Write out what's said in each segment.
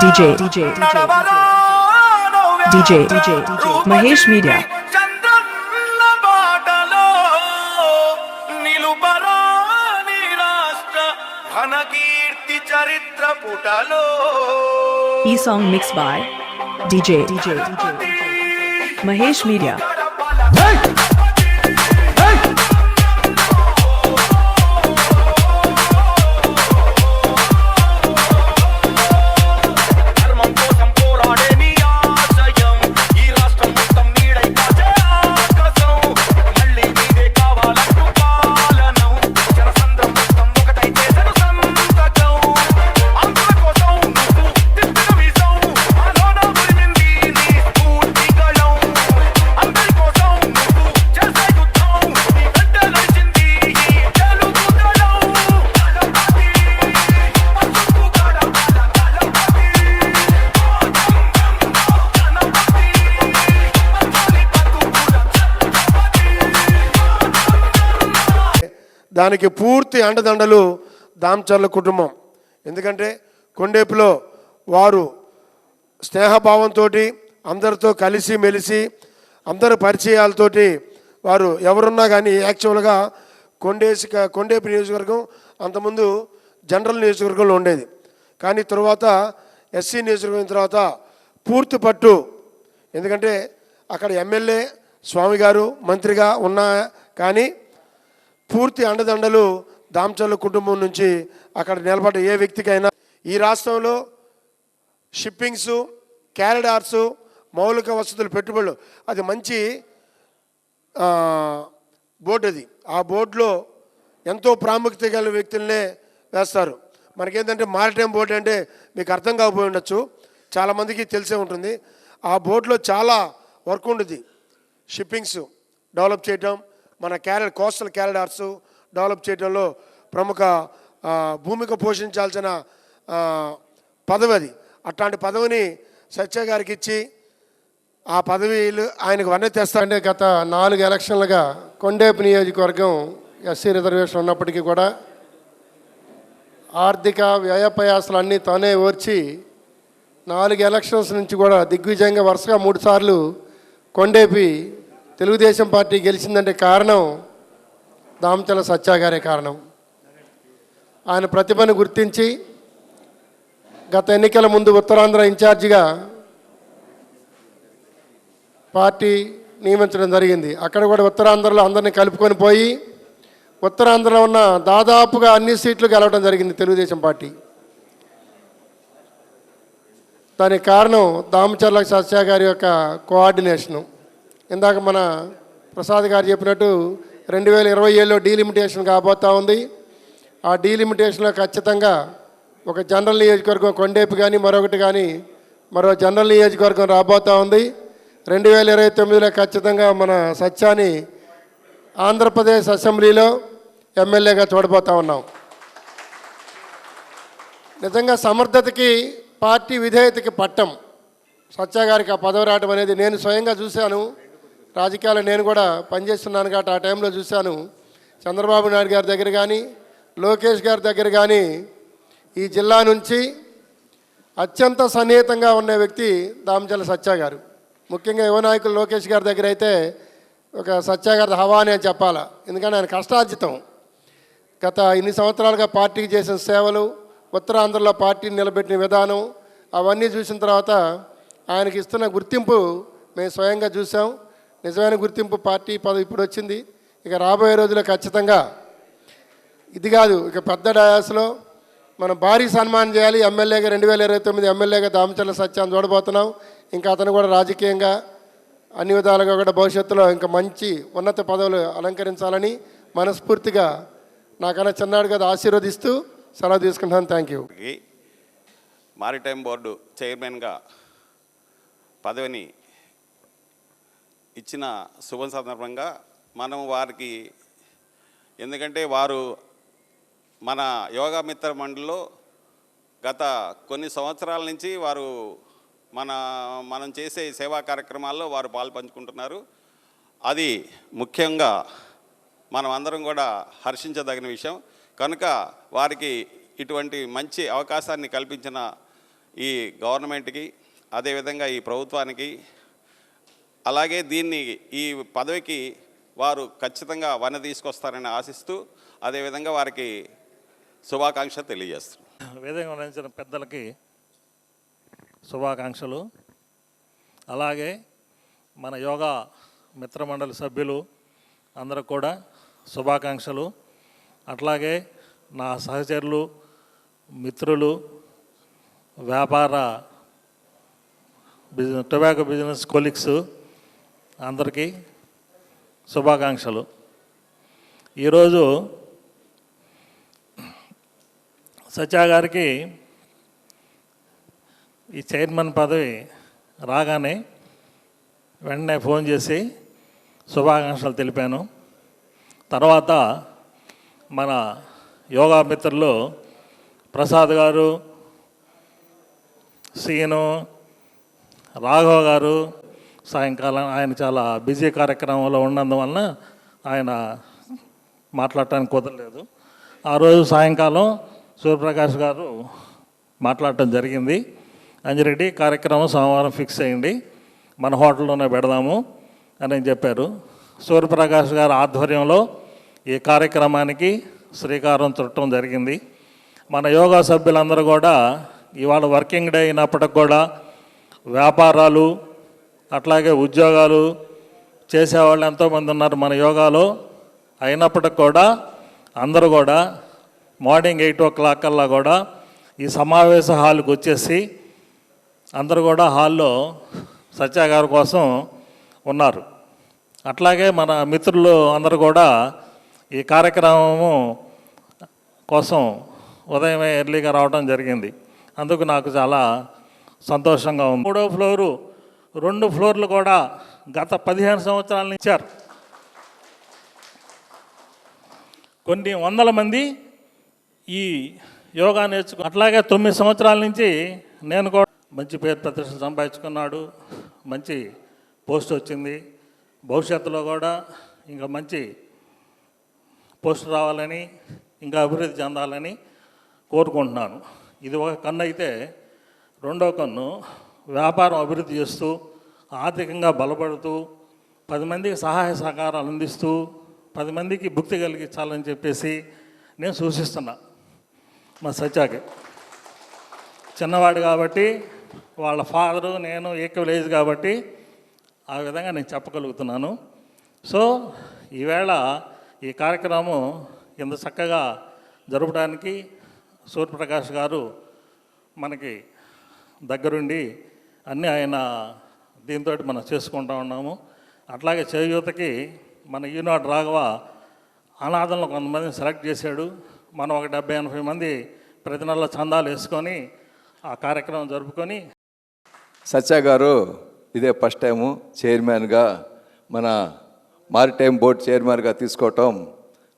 DJ DJ DJ DJ Mahesh Media E song mixed by DJ DJ Mahesh Media. Hey! దానికి పూర్తి అండదండలు దామచర్ల కుటుంబం. ఎందుకంటే కొండేపులో వారు స్నేహభావంతో అందరితో కలిసి మెలిసి అందరి పరిచయాలతోటి వారు ఎవరున్నా కానీ యాక్చువల్గా కొండేసి కొండేపు నియోజకవర్గం అంతకుముందు జనరల్ నియోజకవర్గంలో ఉండేది. కానీ తర్వాత ఎస్సీ నియోజకవర్గం తర్వాత పూర్తి పట్టు. ఎందుకంటే అక్కడ ఎమ్మెల్యే స్వామి గారు మంత్రిగా ఉన్నా కానీ పూర్తి అండదండలు దామచర్ల కుటుంబం నుంచి అక్కడ నిలబడ్డ ఏ వ్యక్తికైనా ఈ రాష్ట్రంలో షిప్పింగ్స్ క్యారిడార్సు మౌలిక వసతులు పెట్టుబడులు అది మంచి బోర్డు అది. ఆ బోర్డులో ఎంతో ప్రాముఖ్యత గల వ్యక్తులనే వేస్తారు. మనకేంటంటే మారిటైమ్ బోర్డు అంటే మీకు అర్థం కాకపోయి ఉండొచ్చు. చాలామందికి తెలిసే ఉంటుంది. ఆ బోర్డులో చాలా వర్క్ ఉంటుంది. షిప్పింగ్స్ డెవలప్ చేయటం మన క్యారెడ్ కోస్టల్ క్యారిడార్స్ డెవలప్ చేయడంలో ప్రముఖ భూమిక పోషించాల్సిన పదవి అది. అట్లాంటి పదవిని సత్య గారికి ఇచ్చి ఆ పదవిలు ఆయనకు వన్నె తెస్తా గత నాలుగు ఎలక్షన్లుగా కొండేపు నియోజకవర్గం ఎస్సీ రిజర్వేషన్ ఉన్నప్పటికీ కూడా ఆర్థిక వ్యయప్రయాసాలు అన్నీ తానే ఓర్చి నాలుగు ఎలక్షన్స్ నుంచి కూడా దిగ్విజయంగా వరుసగా మూడుసార్లు కొండేపి తెలుగుదేశం పార్టీ గెలిచిందంటే కారణం దామచల సత్యా గారే కారణం. ఆయన ప్రతిభను గుర్తించి గత ఎన్నికల ముందు ఉత్తరాంధ్ర ఇన్ఛార్జిగా పార్టీ నియమించడం జరిగింది. అక్కడ కూడా ఉత్తరాంధ్రలో అందరినీ కలుపుకొని పోయి ఉత్తరాంధ్రలో ఉన్న దాదాపుగా అన్ని సీట్లు గెలవడం జరిగింది తెలుగుదేశం పార్టీ. దానికి కారణం దామచర్ల సత్యా గారి యొక్క కోఆర్డినేషను. ఇందాక మన ప్రసాద్ గారు చెప్పినట్టు రెండు వేల ఇరవై ఏడులో డీలిమిటేషన్ కాబోతా ఉంది. ఆ డీలిమిటేషన్లో ఖచ్చితంగా ఒక జనరల్ నియోజకవర్గం కొండేపు కానీ మరొకటి కానీ మరో జనరల్ నియోజకవర్గం రాబోతా ఉంది. రెండు వేల ఇరవై తొమ్మిదిలో ఖచ్చితంగా మన సత్యాన్ని ఆంధ్రప్రదేశ్ అసెంబ్లీలో ఎమ్మెల్యేగా చూడబోతా ఉన్నాం. నిజంగా సమర్థతకి పార్టీ విధేయతకి పట్టం. సత్య గారికి ఆ పదవి రావడం అనేది నేను స్వయంగా చూశాను. రాజకీయాలు నేను కూడా పనిచేస్తున్నాను కాబట్టి ఆ టైంలో చూశాను. చంద్రబాబు నాయుడు గారి దగ్గర కానీ లోకేష్ గారి దగ్గర కానీ ఈ జిల్లా నుంచి అత్యంత సన్నిహితంగా ఉన్న వ్యక్తి దామచల సత్య గారు. ముఖ్యంగా యువ నాయకులు లోకేష్ గారి దగ్గర అయితే ఒక సత్య గారి హవా అని చెప్పాలా. ఎందుకంటే ఆయన కష్టార్జితం. గత ఇన్ని సంవత్సరాలుగా పార్టీకి చేసిన సేవలు ఉత్తరాంధ్రలో పార్టీని నిలబెట్టిన విధానం అవన్నీ చూసిన తర్వాత ఆయనకి ఇస్తున్న గుర్తింపు మేము స్వయంగా చూసాం నిజమైన గుర్తింపు పార్టీ పదవి ఇప్పుడు వచ్చింది. ఇక రాబోయే రోజుల్లో ఖచ్చితంగా ఇది కాదు ఇక పెద్ద డయాస్లో మనం భారీ సన్మానం చేయాలి. ఎమ్మెల్యేగా రెండు వేల ఇరవై తొమ్మిది ఎమ్మెల్యేగా దామచర్ల సత్యాన్ని చూడబోతున్నాం. ఇంకా అతను కూడా రాజకీయంగా అన్ని విధాలుగా కూడా భవిష్యత్తులో ఇంకా మంచి ఉన్నత పదవులు అలంకరించాలని మనస్ఫూర్తిగా నాకన్నా చిన్నాడు కదా ఆశీర్వదిస్తూ సెలవు తీసుకుంటాను థ్యాంక్ యూ. మారిటైమ్ బోర్డు చైర్మన్గా పదవిని ఇచ్చిన శుభ సందర్భంగా మనం వారికి ఎందుకంటే వారు మన యోగా మిత్ర మండలిలో గత కొన్ని సంవత్సరాల నుంచి వారు మన మనం చేసే సేవా కార్యక్రమాల్లో వారు పాలు పంచుకుంటున్నారు. అది ముఖ్యంగా మనం అందరం కూడా హర్షించదగిన విషయం. కనుక వారికి ఇటువంటి మంచి అవకాశాన్ని కల్పించిన ఈ గవర్నమెంట్కి అదేవిధంగా ఈ ప్రభుత్వానికి అలాగే దీన్ని ఈ పదవికి వారు ఖచ్చితంగా వన తీసుకొస్తారని ఆశిస్తూ అదేవిధంగా వారికి శుభాకాంక్ష తెలియజేస్తున్నాను వేదంగా వహించిన పెద్దలకి శుభాకాంక్షలు. అలాగే మన యోగా మిత్రమండలి సభ్యులు అందరూ కూడా శుభాకాంక్షలు. అట్లాగే నా సహచరులు మిత్రులు వ్యాపార బిజినెస్ టొబాకో బిజినెస్ కొలీగ్స్ అందరికీ శుభాకాంక్షలు. ఈరోజు సత్యా గారికి ఈ చైర్మన్ పదవి రాగానే వెంటనే ఫోన్ చేసి శుభాకాంక్షలు తెలిపాను. తర్వాత మన యోగా మిత్రులు ప్రసాద్ గారు సీను రాఘవ గారు సాయంకాలం ఆయన చాలా బిజీ కార్యక్రమంలో ఉన్నందువలన ఆయన మాట్లాడటానికి కుదరలేదు. ఆ రోజు సాయంకాలం సూర్యప్రకాష్ గారు మాట్లాడటం జరిగింది. అంజిరెడ్డి కార్యక్రమం సోమవారం ఫిక్స్ అయ్యింది మన హోటల్లోనే పెడదాము అని చెప్పారు. సూర్యప్రకాష్ గారి ఆధ్వర్యంలో ఈ కార్యక్రమానికి శ్రీకారం చుట్టడం జరిగింది. మన యోగా సభ్యులందరూ కూడా ఇవాళ వర్కింగ్ డే అయినప్పటికి కూడా వ్యాపారాలు అట్లాగే ఉద్యోగాలు చేసేవాళ్ళు ఎంతోమంది ఉన్నారు మన యోగాలో. అయినప్పటికి కూడా అందరూ కూడా మార్నింగ్ ఎయిట్ ఓ క్లాక్ కల్లా కూడా ఈ సమావేశ హాల్కి వచ్చేసి అందరూ కూడా హాల్లో సత్య గారి కోసం ఉన్నారు. అట్లాగే మన మిత్రులు అందరూ కూడా ఈ కార్యక్రమము కోసం ఉదయమే ఎర్లీగా రావడం జరిగింది. అందుకు నాకు చాలా సంతోషంగా ఉంది. మూడో ఫ్లోరు రెండు ఫ్లోర్లు కూడా గత పదిహేను సంవత్సరాల నుంచి ఇచ్చారు. కొన్ని వందల మంది ఈ యోగా నేర్చుకు అట్లాగే తొమ్మిది సంవత్సరాల నుంచి నేను కూడా మంచి పేరు ప్రతిష్ట సంపాదించుకున్నాడు. మంచి పోస్ట్ వచ్చింది. భవిష్యత్తులో కూడా ఇంకా మంచి పోస్ట్ రావాలని ఇంకా అభివృద్ధి చెందాలని కోరుకుంటున్నాను. ఇది ఒక కన్ను అయితే రెండో కన్ను వ్యాపారం అభివృద్ధి చేస్తూ ఆర్థికంగా బలపడుతూ పది మందికి సహాయ సహకారాలు అందిస్తూ పది మందికి భుక్తి కలిగించాలని చెప్పేసి నేను సూచిస్తున్నా. మా సత్యాకి. చిన్నవాడు కాబట్టి వాళ్ళ ఫాదరు నేను ఏక కాబట్టి ఆ విధంగా నేను చెప్పగలుగుతున్నాను. సో ఈవేళ ఈ కార్యక్రమం ఇంత చక్కగా జరపడానికి సూర్యప్రకాష్ గారు మనకి దగ్గరుండి అన్నీ ఆయన దీంతో మనం చేసుకుంటా ఉన్నాము. అట్లాగే చేయూతకి మన ఈనాడు రాఘవ అనాథంలో కొంతమందిని సెలెక్ట్ చేశాడు. మనం ఒక డెబ్బై ఎనభై మంది ప్రతి నెల చందాలు వేసుకొని ఆ కార్యక్రమం జరుపుకొని సత్య గారు ఇదే ఫస్ట్ టైము చైర్మన్గా మన మారిటైమ్ బోర్డు చైర్మన్గా తీసుకోవటం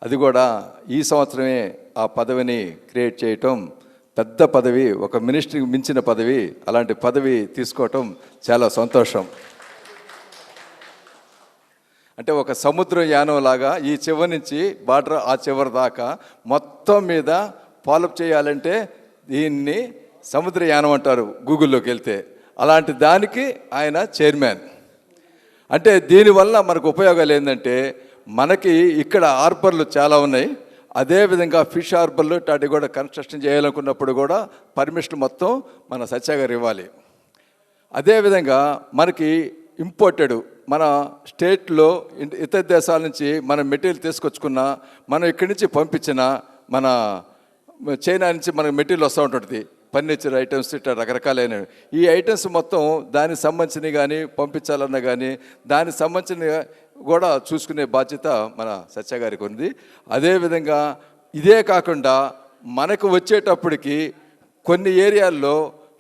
అది కూడా ఈ సంవత్సరమే ఆ పదవిని క్రియేట్ చేయటం పెద్ద పదవి ఒక మినిస్ట్రీకి మించిన పదవి అలాంటి పదవి తీసుకోవటం చాలా సంతోషం. అంటే ఒక సముద్ర యానం లాగా ఈ చివరి నుంచి బార్డర్ ఆ చివరి దాకా మొత్తం మీద ఫాలోఅప్ చేయాలంటే దీన్ని సముద్ర యానం అంటారు గూగుల్లోకి వెళ్తే. అలాంటి దానికి ఆయన చైర్మన్. అంటే దీనివల్ల మనకు ఉపయోగాలు ఏంటంటే మనకి ఇక్కడ హార్బర్లు చాలా ఉన్నాయి. అదేవిధంగా ఫిష్ హార్బర్లు అటు కూడా కన్స్ట్రక్షన్ చేయాలనుకున్నప్పుడు కూడా పర్మిషన్ మొత్తం మన సత్యాగారు ఇవ్వాలి. అదేవిధంగా మనకి ఇంపోర్టెడ్ మన స్టేట్లో ఇతర దేశాల నుంచి మనం మెటీరియల్ తీసుకొచ్చుకున్న మనం ఇక్కడి నుంచి పంపించిన మన చైనా నుంచి మనకు మెటీరియల్ వస్తూ ఉంటుంది ఫర్నిచర్ ఐటమ్స్ ఇట్లా రకరకాలైన. ఈ ఐటమ్స్ మొత్తం దానికి సంబంధించినవి కానీ పంపించాలన్నా కానీ దానికి సంబంధించిన కూడా చూసుకునే బాధ్యత మన సత్య గారికి ఉంది. అదేవిధంగా ఇదే కాకుండా మనకు వచ్చేటప్పటికి కొన్ని ఏరియాల్లో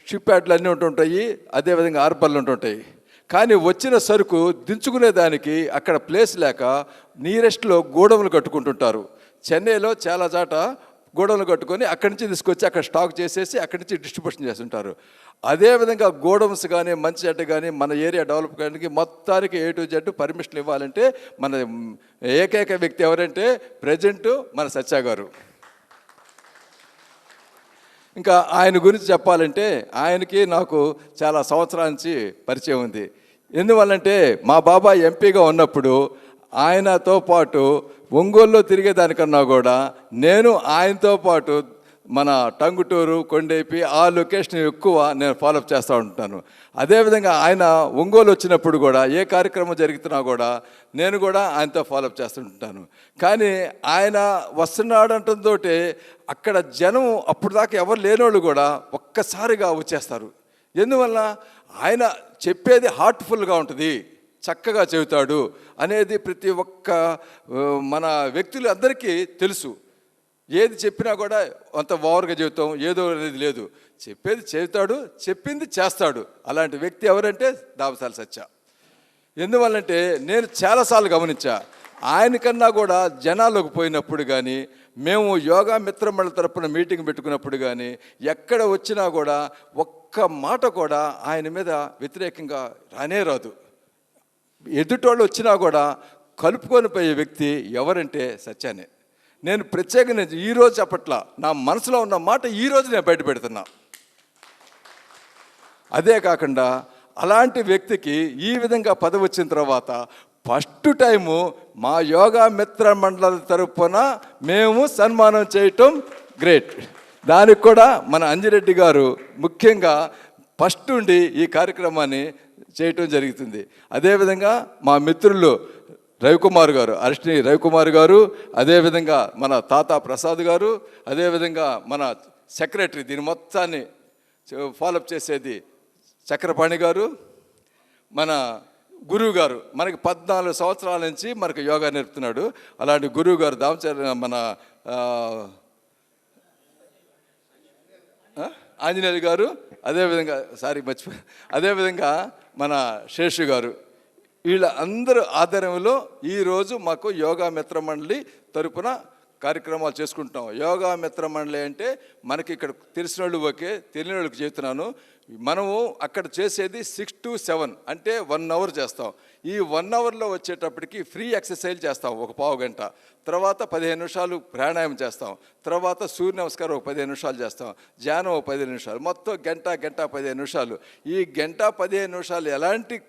షిప్ యార్డ్లు అన్నీ ఉంటుంటాయి అదేవిధంగా ఆర్బర్లు ఉంటుంటాయి. కానీ వచ్చిన సరుకు దించుకునే దానికి అక్కడ ప్లేస్ లేక నీరెస్ట్లో గోడౌన్లు కట్టుకుంటుంటారు. చెన్నైలో చాలా చాట గోడౌన్లు కట్టుకొని అక్కడి నుంచి తీసుకొచ్చి అక్కడ స్టాక్ చేసేసి అక్కడి నుంచి డిస్ట్రిబ్యూషన్ చేస్తుంటారు. అదేవిధంగా గోడౌన్స్ కానీ మంచి చెడ్డ కానీ మన ఏరియా డెవలప్ కానీ మొత్తానికి ఏ టు జెడ్ పర్మిషన్ ఇవ్వాలంటే మన ఏకైక వ్యక్తి ఎవరంటే ప్రజెంట్ మన సత్య గారు. ఇంకా ఆయన గురించి చెప్పాలంటే ఆయనకి నాకు చాలా సంవత్సరాల నుంచి పరిచయం ఉంది. ఎందువల్లంటే మా బాబాయ్ ఎంపీగా ఉన్నప్పుడు ఆయనతో పాటు ఒంగోలులో తిరిగేదానికన్నా కూడా నేను ఆయనతో పాటు మన టంగుటూరు కొండేపి ఆ లొకేషన్ ఎక్కువ నేను ఫాలోఅప్ చేస్తూ ఉంటాను అదేవిధంగా ఆయన ఒంగోలు వచ్చినప్పుడు కూడా ఏ కార్యక్రమం జరుగుతున్నా కూడా నేను కూడా ఆయనతో ఫాలోఅప్ చేస్తుంటాను కానీ ఆయన వస్తున్నాడంటంతో అక్కడ జనం అప్పుడు దాకా ఎవరు లేనోళ్ళు కూడా ఒక్కసారిగా వచ్చేస్తారు. ఎందువల్ల ఆయన చెప్పేది హార్ట్ఫుల్గా ఉంటుంది. చక్కగా చెబుతాడు అనేది ప్రతి ఒక్క మన వ్యక్తులు అందరికీ తెలుసు. ఏది చెప్పినా కూడా అంత ఓవర్గా చెబుతాం ఏదో అనేది లేదు. చెప్పేది చెబుతాడు చెప్పింది చేస్తాడు. అలాంటి వ్యక్తి ఎవరంటే దామసాల సత్య ఎందువల్లంటే నేను చాలాసార్లు గమనించా ఆయనకన్నా కూడా జనాలకు పోయినప్పుడు కానీ మేము యోగా మిత్రమణుల తరపున మీటింగ్ పెట్టుకున్నప్పుడు కానీ ఎక్కడ వచ్చినా కూడా ఒక్క మాట కూడా ఆయన మీద వ్యతిరేకంగా రానే రాదు. ఎదుటోళ్ళు వచ్చినా కూడా కలుపుకొని పోయే వ్యక్తి ఎవరంటే సత్యానే నేను ప్రత్యేకంగా ఈరోజు చెప్పట్లా నా మనసులో ఉన్న మాట ఈరోజు నేను బయట పెడుతున్నా. అదే కాకుండా అలాంటి వ్యక్తికి ఈ విధంగా పదవి వచ్చిన తర్వాత ఫస్ట్ టైము మా యోగా మిత్ర మండల తరపున మేము సన్మానం చేయటం గ్రేట్. దానికి కూడా మన అంజిరెడ్డి గారు ముఖ్యంగా ఫస్ట్ ఉండి ఈ కార్యక్రమాన్ని చేయటం జరుగుతుంది. అదేవిధంగా మా మిత్రులు రవికుమార్ గారు అరిష్ని రవికుమార్ గారు అదేవిధంగా మన తాత ప్రసాద్ గారు అదేవిధంగా మన సెక్రటరీ దీని మొత్తాన్ని ఫాలోఅప్ చేసేది చక్రపాణి గారు మన గురువు గారు. మనకి పద్నాలుగు సంవత్సరాల నుంచి మనకు యోగా నేర్పుతున్నాడు. అలాంటి గురువు గారు దామచర్ మన ఆంజనేయులు గారు అదేవిధంగా సారీ మర్చిపోయి అదేవిధంగా మన శేషు గారు. వీళ్ళ అందరూ ఆధ్వర్యంలో ఈరోజు మాకు యోగా మిత్ర మండలి తరపున కార్యక్రమాలు చేసుకుంటున్నాం. యోగా మిత్ర మండలి అంటే మనకి ఇక్కడ తెలిసిన వాళ్ళు ఓకే తెలియని వాళ్ళకి చెబుతున్నాను. మనము అక్కడ చేసేది సిక్స్ టు సెవెన్ అంటే వన్ అవర్ చేస్తాం. ఈ వన్ అవర్లో వచ్చేటప్పటికి ఫ్రీ ఎక్సర్సైజ్ చేస్తాం ఒక పావు గంట. తర్వాత పదిహేను నిమిషాలు ప్రాణాయామం చేస్తాం. తర్వాత సూర్య నమస్కారం ఒక పదిహేను నిమిషాలు చేస్తాం. ధ్యానం ఒక పదిహేను నిమిషాలు. మొత్తం గంట గంట పదిహేను నిమిషాలు. ఈ గంట పదిహేను నిమిషాలు ఎలాంటి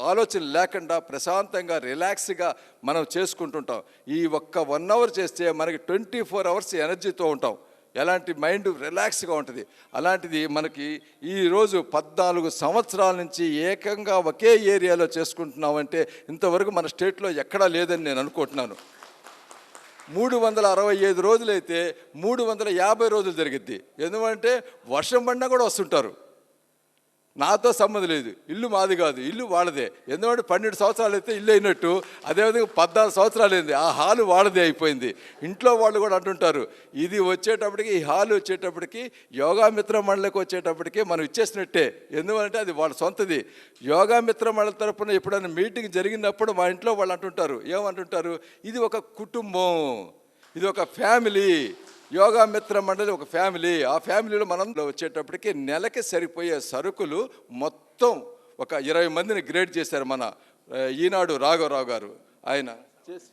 ఆలోచన లేకుండా ప్రశాంతంగా రిలాక్స్గా మనం చేసుకుంటుంటాం. ఈ ఒక్క వన్ అవర్ చేస్తే మనకి ట్వంటీ ఫోర్ అవర్స్ ఎనర్జీతో ఉంటాం. ఎలాంటి మైండ్ రిలాక్స్గా ఉంటుంది. అలాంటిది మనకి ఈరోజు పద్నాలుగు సంవత్సరాల నుంచి ఏకంగా ఒకే ఏరియాలో చేసుకుంటున్నామంటే ఇంతవరకు మన స్టేట్లో ఎక్కడా లేదని నేను అనుకుంటున్నాను. మూడు వందల అరవై ఐదు రోజులైతే మూడు వందల యాభై రోజులు జరిగిద్ది. ఎందుకంటే వర్షం పడినా కూడా వస్తుంటారు. నాతో సంబంధం లేదు. ఇల్లు మాది కాదు. ఇల్లు వాళ్ళదే. ఎందుకంటే పన్నెండు సంవత్సరాలు అయితే ఇల్లు అయినట్టు అదేవిధంగా పద్నాలుగు సంవత్సరాలు అయింది. ఆ హాలు వాళ్ళదే అయిపోయింది. ఇంట్లో వాళ్ళు కూడా అంటుంటారు ఇది వచ్చేటప్పటికి ఈ హాలు వచ్చేటప్పటికి యోగామిత్ర మండలికి వచ్చేటప్పటికి మనం ఇచ్చేసినట్టే. ఎందుకంటే అది వాళ్ళ సొంతది. యోగామిత్ర మండలి తరపున ఎప్పుడైనా మీటింగ్ జరిగినప్పుడు మా ఇంట్లో వాళ్ళు అంటుంటారు. ఏమంటుంటారు? ఇది ఒక కుటుంబం. ఇది ఒక ఫ్యామిలీ. యోగా మిత్ర మండలి ఒక ఫ్యామిలీ. ఆ ఫ్యామిలీలో మనం వచ్చేటప్పటికి నెలకి సరిపోయే సరుకులు మొత్తం ఒక ఇరవై మందిని గ్రేడ్ చేశారు మన ఈనాడు రాఘవరావు గారు. ఆయన చేసి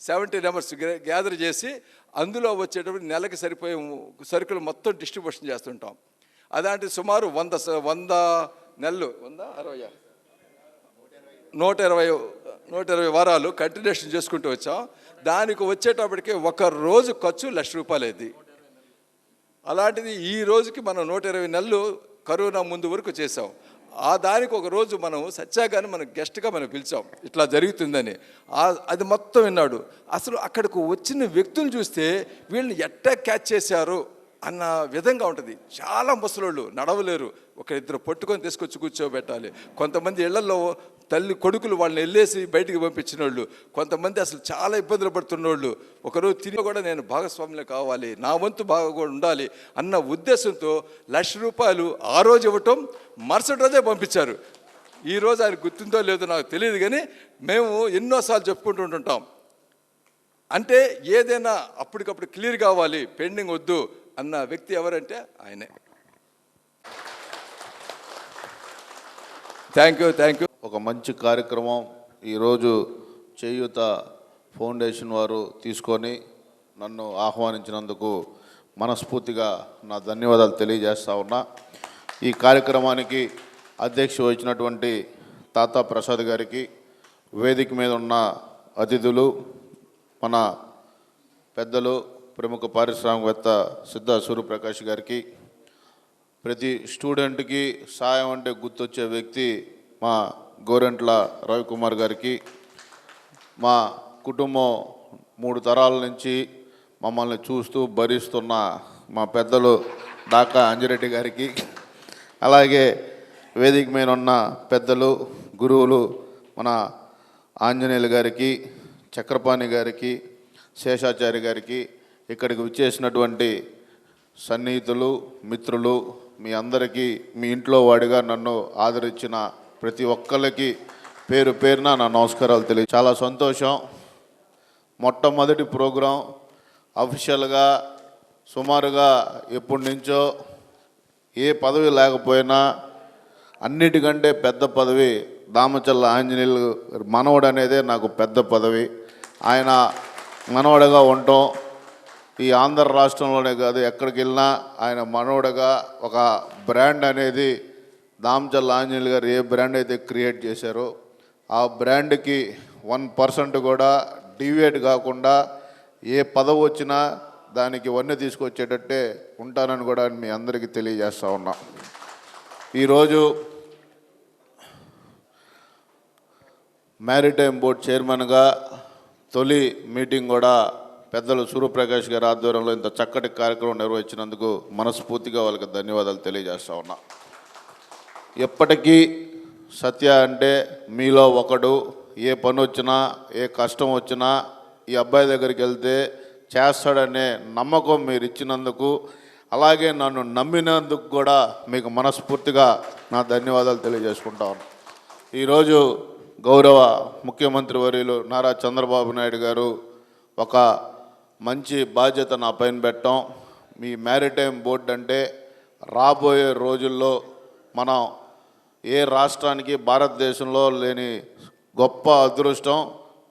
సెవెంటీ నెంబర్స్ గ్యాదర్ చేసి అందులో వచ్చేటప్పుడు నెలకి సరిపోయే సరుకులు మొత్తం డిస్ట్రిబ్యూషన్ చేస్తుంటాం. అలాంటి సుమారు వంద వంద నెలలు వంద అరవై నూట ఇరవై నూట ఇరవై వారాలు కంటిన్యూషన్ చేసుకుంటూ వచ్చాం. దానికి వచ్చేటప్పటికి ఒక రోజు ఖర్చు లక్ష రూపాయలు అయింది. అలాంటిది ఈ రోజుకి మనం నూట ఇరవై నెలలు కరోనా ముందు వరకు చేసాం ఆ దానికి ఒక రోజు మనం సత్యాగాన్ని మనం గెస్ట్గా మనం పిలిచాం. ఇట్లా జరుగుతుందని. అది మొత్తం విన్నాడు. అసలు అక్కడికి వచ్చిన వ్యక్తులు చూస్తే వీళ్ళని ఎట్టా క్యాచ్ చేశారు? అన్న విధంగా ఉంటుంది. చాలా ముసలోళ్ళు నడవలేరు. ఒక ఇద్దరు పట్టుకొని తీసుకొచ్చి కూర్చోబెట్టాలి. కొంతమంది ఇళ్ళలో తల్లి కొడుకులు వాళ్ళని వెళ్ళేసి బయటికి పంపించిన వాళ్ళు కొంతమంది అసలు చాలా ఇబ్బందులు పడుతున్నోళ్ళు ఒకరోజు తిరిగి కూడా నేను భాగస్వామ్యం కావాలి నా వంతు బాగా కూడా ఉండాలి అన్న ఉద్దేశంతో లక్ష రూపాయలు ఆ రోజు ఇవ్వటం మరుసటి రోజే పంపించారు. ఈ రోజు ఆయన గుర్తుందో లేదో నాకు తెలియదు కానీ మేము ఎన్నోసార్లు చెప్పుకుంటుంటుంటాం. అంటే ఏదైనా అప్పటికప్పుడు క్లియర్ కావాలి పెండింగ్ వద్దు అన్న వ్యక్తి ఎవరంటే ఆయనే. థ్యాంక్ యూ థ్యాంక్ యూ ఒక మంచి కార్యక్రమం ఈరోజు చేయూత ఫౌండేషన్ వారు తీసుకొని నన్ను ఆహ్వానించినందుకు మనస్ఫూర్తిగా నా ధన్యవాదాలు తెలియజేస్తా ఉన్నా. ఈ కార్యక్రమానికి అధ్యక్ష వచ్చినటువంటి తాతా ప్రసాద్ గారికి వేదిక మీద ఉన్న అతిథులు మన పెద్దలు ప్రముఖ పారిశ్రామికవేత్త సిద్ధ సూర్యప్రకాష్ గారికి ప్రతి స్టూడెంట్కి సాయం అంటే గుర్తొచ్చే వ్యక్తి మా గోరెంట్ల రవికుమార్ గారికి. మా కుటుంబం మూడు తరాల నుంచి మమ్మల్ని చూస్తూ భరిస్తున్న మా పెద్దలు డాకా అంజిరెడ్డి గారికి అలాగే వేదిక మీద ఉన్న పెద్దలు గురువులు మన ఆంజనేయులు గారికి చక్రపాణి గారికి శేషాచారి గారికి ఇక్కడికి విచ్చేసినటువంటి సన్నిహితులు మిత్రులు మీ అందరికీ మీ ఇంట్లో వాడిగా నన్ను ఆదరించిన ప్రతి ఒక్కరికి పేరు పేరున నా నమస్కారాలు తెలియ చాలా సంతోషం. మొట్టమొదటి ప్రోగ్రాం అఫీషియల్గా సుమారుగా ఎప్పటి నుంచో ఏ పదవి లేకపోయినా అన్నిటికంటే పెద్ద పదవి దామచల్ల ఆంజనేయులు మనవడు అనేదే నాకు పెద్ద పదవి. ఆయన మనవడగా ఉండటం ఈ ఆంధ్ర రాష్ట్రంలోనే కాదు ఎక్కడికి వెళ్ళినా ఆయన మనోడగా ఒక బ్రాండ్ అనేది దామచల్ ఆంజనేయులు గారు ఏ బ్రాండ్ అయితే క్రియేట్ చేశారో ఆ బ్రాండ్కి వన్ పర్సెంట్ కూడా డివియేట్ కాకుండా ఏ పదవి వచ్చినా దానికి వన్నీ తీసుకొచ్చేటట్టే ఉంటానని కూడా మీ అందరికీ తెలియజేస్తూ ఉన్నా. ఈరోజు మ్యారిటైమ్ బోర్డ్ చైర్మన్గా తొలి మీటింగ్ కూడా పెద్దలు సూర్యప్రకాష్ గారి ఆధ్వర్యంలో ఇంత చక్కటి కార్యక్రమం నిర్వహించినందుకు మనస్ఫూర్తిగా వాళ్ళకి ధన్యవాదాలు తెలియజేస్తా ఉన్నా. ఎప్పటికీ సత్య అంటే మీలో ఒకడు ఏ పని వచ్చినా ఏ కష్టం వచ్చినా ఈ అబ్బాయి దగ్గరికి వెళ్తే చేస్తాడనే నమ్మకం మీరు ఇచ్చినందుకు అలాగే నన్ను నమ్మినందుకు కూడా మీకు మనస్ఫూర్తిగా నా ధన్యవాదాలు తెలియజేసుకుంటాను ఈరోజు గౌరవ ముఖ్యమంత్రి వర్యులు నారా చంద్రబాబు నాయుడు గారు ఒక మంచి బాధ్యత నా పైన పెట్టడం మీ మ్యారిటైమ్ బోర్డు అంటే రాబోయే రోజుల్లో మనం ఏ రాష్ట్రానికి భారతదేశంలో లేని గొప్ప అదృష్టం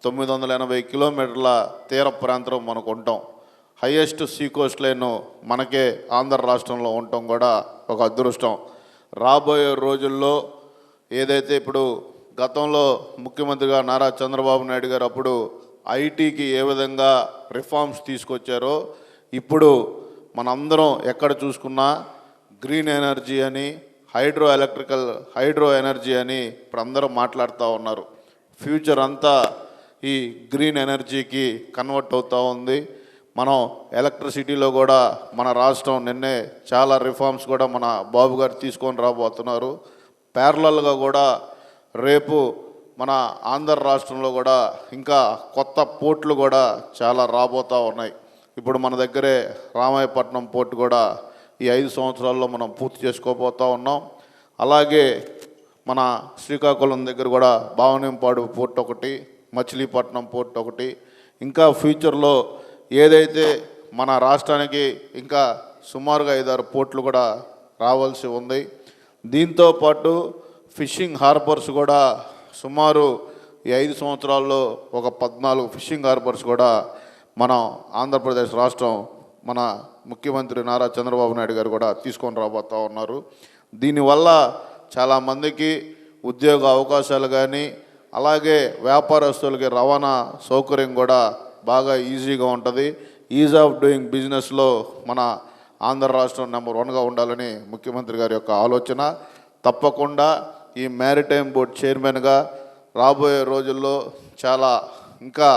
తొమ్మిది వందల ఎనభై కిలోమీటర్ల తీర ప్రాంతం మనకు ఉంటాం. హయ్యెస్ట్ సీ కోస్ట్ లైన్ మనకే ఆంధ్ర రాష్ట్రంలో ఉండటం కూడా ఒక అదృష్టం. రాబోయే రోజుల్లో ఏదైతే ఇప్పుడు గతంలో ముఖ్యమంత్రిగా నారా చంద్రబాబు నాయుడు గారు అప్పుడు ఐటీకి ఏ విధంగా రిఫార్మ్స్ తీసుకొచ్చారో ఇప్పుడు మనందరం ఎక్కడ చూసుకున్నా గ్రీన్ ఎనర్జీ అని హైడ్రో ఎలక్ట్రికల్ హైడ్రో ఎనర్జీ అని ఇప్పుడు అందరూ మాట్లాడుతూ ఉన్నారు. ఫ్యూచర్ అంతా ఈ గ్రీన్ ఎనర్జీకి కన్వర్ట్ అవుతూ ఉంది. మనం ఎలక్ట్రిసిటీలో కూడా మన రాష్ట్రం నిన్నే చాలా రిఫార్మ్స్ కూడా మన బాబు గారు తీసుకొని రాబోతున్నారు. ప్యారలల్గా కూడా రేపు మన ఆంధ్ర రాష్ట్రంలో కూడా ఇంకా కొత్త పోర్ట్లు కూడా చాలా రాబోతూ ఉన్నాయి. ఇప్పుడు మన దగ్గరే రామాయపట్నం పోర్ట్ కూడా ఈ ఐదు సంవత్సరాల్లో మనం పూర్తి చేసుకోబోతూ ఉన్నాం. అలాగే మన శ్రీకాకుళం దగ్గర కూడా భావనంపాడు పోర్ట్ ఒకటి మచిలీపట్నం పోర్ట్ ఒకటి. ఇంకా ఫ్యూచర్లో ఏదైతే మన రాష్ట్రానికి ఇంకా సుమారుగా ఐదారు పోర్ట్లు కూడా రావాల్సి ఉంది. దీంతో పాటు ఫిషింగ్ హార్బర్స్ కూడా సుమారు ఈ ఐదు సంవత్సరాల్లో ఒక పద్నాలుగు ఫిషింగ్ హార్బర్స్ కూడా మనం ఆంధ్రప్రదేశ్ రాష్ట్రం మన ముఖ్యమంత్రి నారా చంద్రబాబు నాయుడు గారు కూడా తీసుకొని రాబోతూ ఉన్నారు. దీనివల్ల చాలామందికి ఉద్యోగ అవకాశాలు కానీ అలాగే వ్యాపారస్తులకి రవాణా సౌకర్యం కూడా బాగా ఈజీగా ఉంటుంది. ఈజ్ ఆఫ్ డూయింగ్ బిజినెస్లో మన ఆంధ్ర రాష్ట్రం నెంబర్ వన్గా ఉండాలని ముఖ్యమంత్రి గారి యొక్క ఆలోచన. తప్పకుండా ఈ మ్యారిటైమ్ బోర్డ్ చైర్మన్గా రాబోయే రోజుల్లో చాలా ఇంకా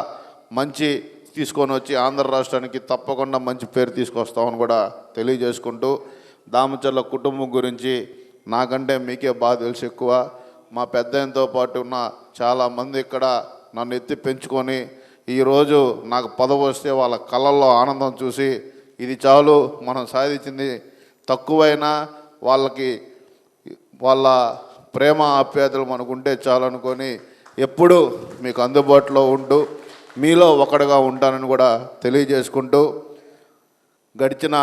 మంచి తీసుకొని వచ్చి ఆంధ్ర రాష్ట్రానికి తప్పకుండా మంచి పేరు తీసుకొస్తామని కూడా తెలియజేసుకుంటూ దామచర్ల కుటుంబం గురించి నాకంటే మీకే బాగా తెలుసు ఎక్కువ. మా పెద్దయ్యతో పాటు ఉన్న చాలామంది ఇక్కడ నన్ను ఎత్తి పెంచుకొని ఈరోజు నాకు పదవి వస్తే వాళ్ళ కళ్ళల్లో ఆనందం చూసి ఇది చాలు మనం సాధించింది తక్కువైనా వాళ్ళకి వాళ్ళ ప్రేమ ఆప్యాయతలు మనకుంటే చాలు అనుకొని ఎప్పుడూ మీకు అందుబాటులో ఉంటూ మీలో ఒకడుగా ఉంటానని కూడా తెలియజేసుకుంటూ గడిచిన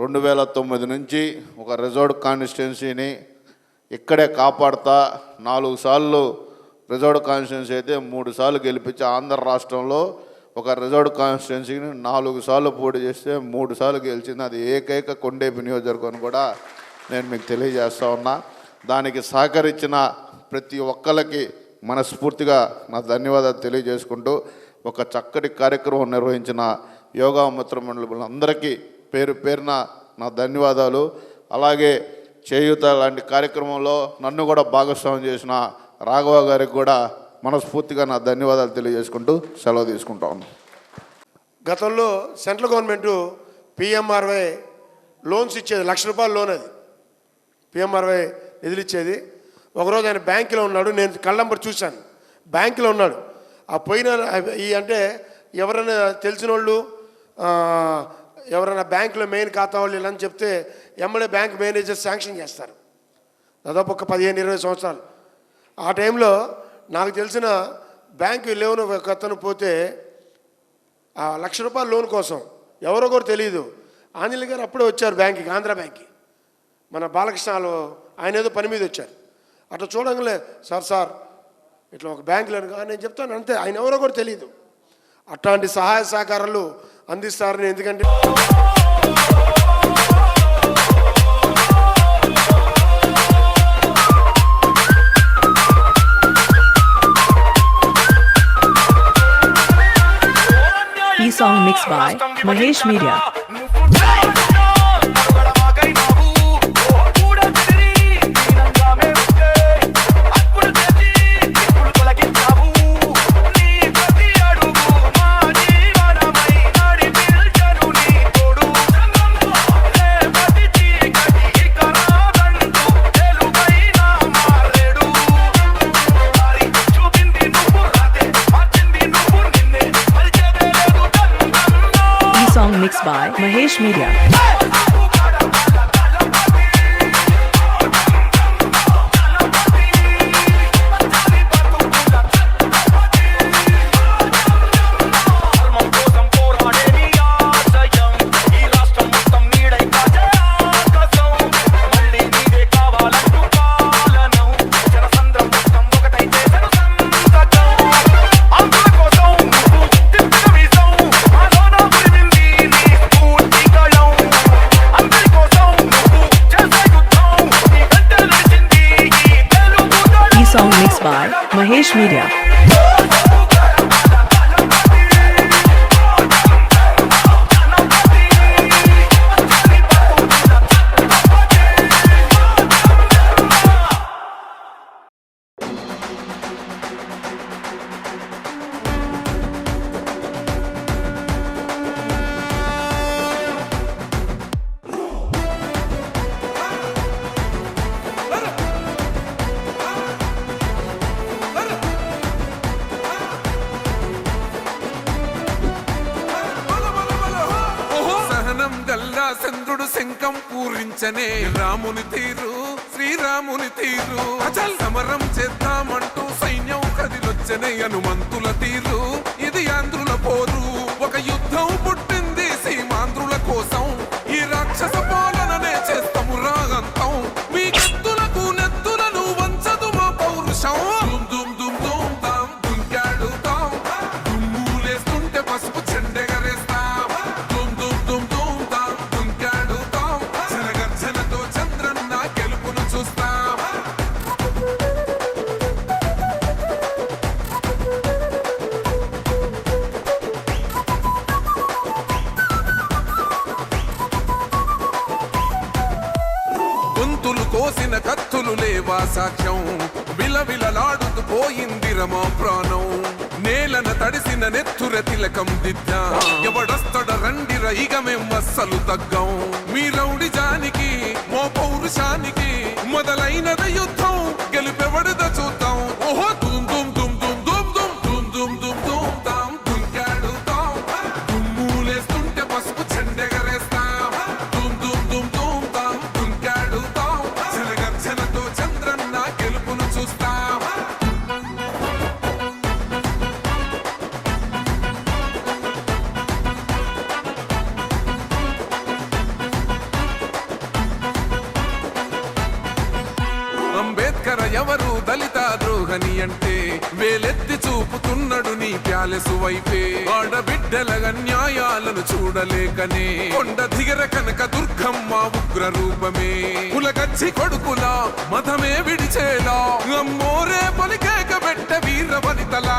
రెండు వేల తొమ్మిది నుంచి ఒక రిజర్వ్ కాన్స్టిట్యున్సీని ఇక్కడే కాపాడుతా నాలుగు సార్లు రిజర్వ్ కాన్స్టిట్యున్సీ అయితే మూడు సార్లు గెలిపించి ఆంధ్ర రాష్ట్రంలో ఒక రిజర్వ్ కాన్స్టిట్యున్సీని నాలుగు సార్లు పోటీ చేస్తే మూడు సార్లు గెలిచింది. అది ఏకైక కొండేపి నియోజకవర్గం అని కూడా నేను మీకు తెలియజేస్తా ఉన్నా. దానికి సహకరించిన ప్రతి ఒక్కరికి మనస్ఫూర్తిగా నా ధన్యవాదాలు తెలియజేసుకుంటూ ఒక చక్కటి కార్యక్రమం నిర్వహించిన యోగా మిత్ర మండలి పేరు పేరున నా ధన్యవాదాలు. అలాగే చేయూత లాంటి కార్యక్రమంలో నన్ను కూడా భాగస్వామ్యం చేసిన రాఘవ గారికి కూడా మనస్ఫూర్తిగా నా ధన్యవాదాలు తెలియజేసుకుంటూ సెలవు తీసుకుంటా ఉన్నాను గతంలో సెంట్రల్ గవర్నమెంటు పిఎంఆర్వై లోన్స్ ఇచ్చేది లక్ష రూపాయల లోన్ అది. పిఎంఆర్వై నిధులు ఇచ్చేది ఒకరోజు ఆయన బ్యాంకులో ఉన్నాడు. నేను కళ్ళంబడి చూశాను. బ్యాంకులో ఉన్నాడు. ఆ పోయిన ఈ అంటే ఎవరైనా తెలిసిన వాళ్ళు ఎవరైనా బ్యాంకులో మెయిన్ ఖాతా వాళ్ళు ఇలా అని చెప్తే ఎమ్మెల్యే బ్యాంక్ మేనేజర్ శాంక్షన్ చేస్తారు. దాదాపు ఒక పదిహేను ఇరవై సంవత్సరాలు. ఆ టైంలో నాకు తెలిసిన బ్యాంకు లేవును ఒక అతను పోతే ఆ లక్ష రూపాయల లోన్ కోసం ఎవరో కూడా తెలియదు ఆంజనేయ గారు అప్పుడే వచ్చారు బ్యాంక్కి ఆంధ్ర బ్యాంక్కి. మన బాలకృష్ణాలు ఆయన ఏదో పని మీద వచ్చారు. అట్లా చూడంగానే సార్ సార్ ఇట్లా ఒక బ్యాంకులో నేను చెప్తాను అంతే ఆయన ఎవరో కూడా తెలియదు అట్లాంటి సహాయ సహకారాలు అందిస్తారని ఎందుకంటే ఈ song mix by Mahesh Media by Mahesh Media. Media. తిలకం దిద్దా. ఎవడొస్తడ రండిర ఇక మేము అస్సలు తగ్గ. చూడలేకనే కొండ దిగర కనక దుర్గమ్మ ఉగ్ర రూపమే కులగచ్చి కొడుకులా మతమే విడిచేలా. అమ్మోరే పలికేక పెట్ట వీర వనితలా.